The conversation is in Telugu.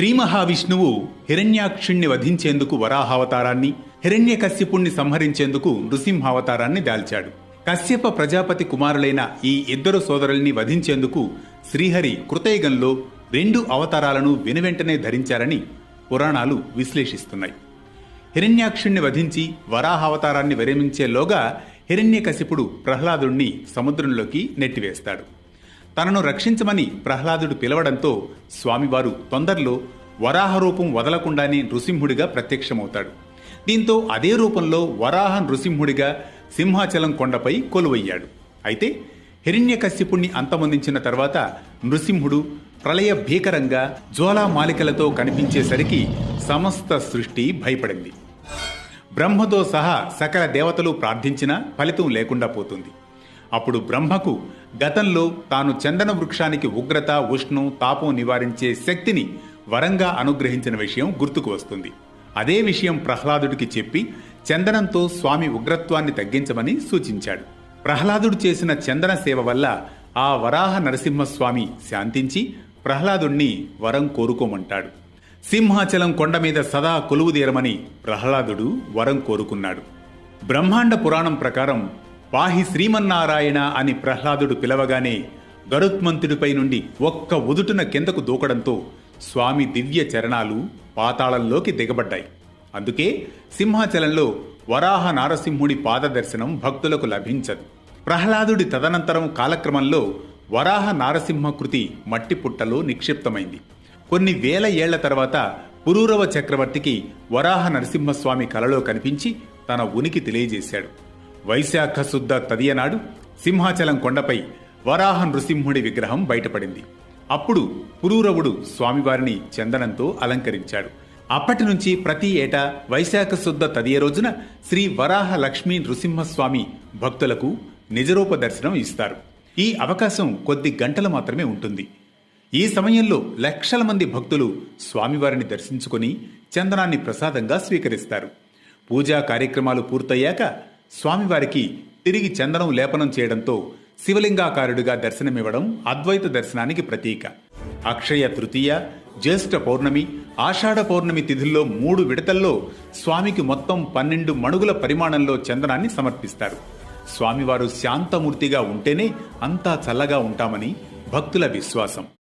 శ్రీ మహావిష్ణువు హిరణ్యాక్షుణ్ణి వధించేందుకు వరాహావతారాన్ని హిరణ్యకశ్యపుణ్ణి సంహరించేందుకు నృసింహావతారాన్ని దాల్చాడు. కశ్యప ప్రజాపతి కుమారులైన ఈ ఇద్దరు సోదరుల్ని వధించేందుకు శ్రీహరి కృతయుగంలో రెండు అవతారాలను వెనువెంటనే ధరించారని పురాణాలు విశ్లేషిస్తున్నాయి. హిరణ్యాక్షుణ్ణి వధించి వరాహావతారాన్ని విరమించేలోగా హిరణ్యకశిపుడు ప్రహ్లాదుణ్ణి సముద్రంలోకి నెట్టివేస్తాడు. తనను రక్షించమని ప్రహ్లాదుడు పిలవడంతో స్వామివారు తొందరలో వరాహ రూపం వదలకుండానే నృసింహుడిగా ప్రత్యక్షమవుతాడు. దీంతో అదే రూపంలో వరాహ నృసింహుడిగా సింహాచలం కొండపై కొలువయ్యాడు. అయితే హిరణ్యకశ్యపుణ్ణి అంతమొందించిన తర్వాత నృసింహుడు ప్రళయ భీకరంగా జ్వాలామాలికలతో కనిపించేసరికి సమస్త సృష్టి భయపడింది. బ్రహ్మతో సహా సకల దేవతలు ప్రార్థించినా ఫలితం లేకుండా పోతుంది. అప్పుడు బ్రహ్మకు గతంలో తాను చందన వృక్షానికి ఉగ్రత ఉష్ణం తాపం నివారించే శక్తిని వరంగా అనుగ్రహించిన విషయం గుర్తుకు వస్తుంది. అదే విషయం ప్రహ్లాదుడికి చెప్పి చందనంతో స్వామి ఉగ్రత్వాన్ని తగ్గించమని సూచించాడు. ప్రహ్లాదుడు చేసిన చందన సేవ వల్ల ఆ వరాహ నరసింహస్వామి శాంతించి ప్రహ్లాదుణ్ణి వరం కోరుకోమంటాడు. సింహాచలం కొండ మీద సదా కొలువుదీరమని ప్రహ్లాదుడు వరం కోరుకున్నాడు. బ్రహ్మాండ పురాణం ప్రకారం పాహి శ్రీమన్నారాయణ అని ప్రహ్లాదుడు పిలవగానే గరుత్మంతుడిపై నుండి ఒక్క ఉదుటున కిందకు దూకడంతో స్వామి దివ్య చరణాలు పాతాళంలోకి దిగబడ్డాయి. అందుకే సింహాచలంలో వరాహ నారసింహుడి పాదదర్శనం భక్తులకు లభించదు. ప్రహ్లాదుడి తదనంతరం కాలక్రమంలో వరాహ నారసింహ కృతి మట్టి పుట్టలో నిక్షిప్తమైంది. కొన్ని వేల ఏళ్ళ తర్వాత పురూరవ చక్రవర్తికి వరాహ నరసింహస్వామి కలలో కనిపించి తన ఉనికి తెలియజేశాడు. వైశాఖ శుద్ధ తదియనాడు సింహాచలం కొండపై వరాహ నృసింహుడి విగ్రహం బయటపడింది. అప్పుడు పురూరవుడు స్వామివారిని చందనంతో అలంకరించాడు. అప్పటి నుంచి ప్రతి ఏటా వైశాఖ శుద్ధ తదియ రోజున శ్రీ వరాహ లక్ష్మీ నృసింహస్వామి భక్తులకు నిజరూప దర్శనం ఇస్తారు. ఈ అవకాశం కొద్ది గంటలు మాత్రమే ఉంటుంది. ఈ సమయంలో లక్షల మంది భక్తులు స్వామివారిని దర్శించుకుని చందనాన్ని ప్రసాదంగా స్వీకరిస్తారు. పూజా కార్యక్రమాలు పూర్తయ్యాక స్వామివారికి తిరిగి చందనం లేపనం చేయడంతో శివలింగాకారుడిగా దర్శనమివ్వడం అద్వైత దర్శనానికి ప్రతీక. అక్షయ తృతీయ జ్యేష్ఠ పౌర్ణమి ఆషాఢ పౌర్ణమి తిథుల్లో మూడు విడతల్లో స్వామికి మొత్తం పన్నెండు మణుగుల పరిమాణంలో చందనాన్ని సమర్పిస్తారు. స్వామివారు శాంతమూర్తిగా ఉంటేనే అంతా చల్లగా ఉంటామని భక్తుల విశ్వాసం.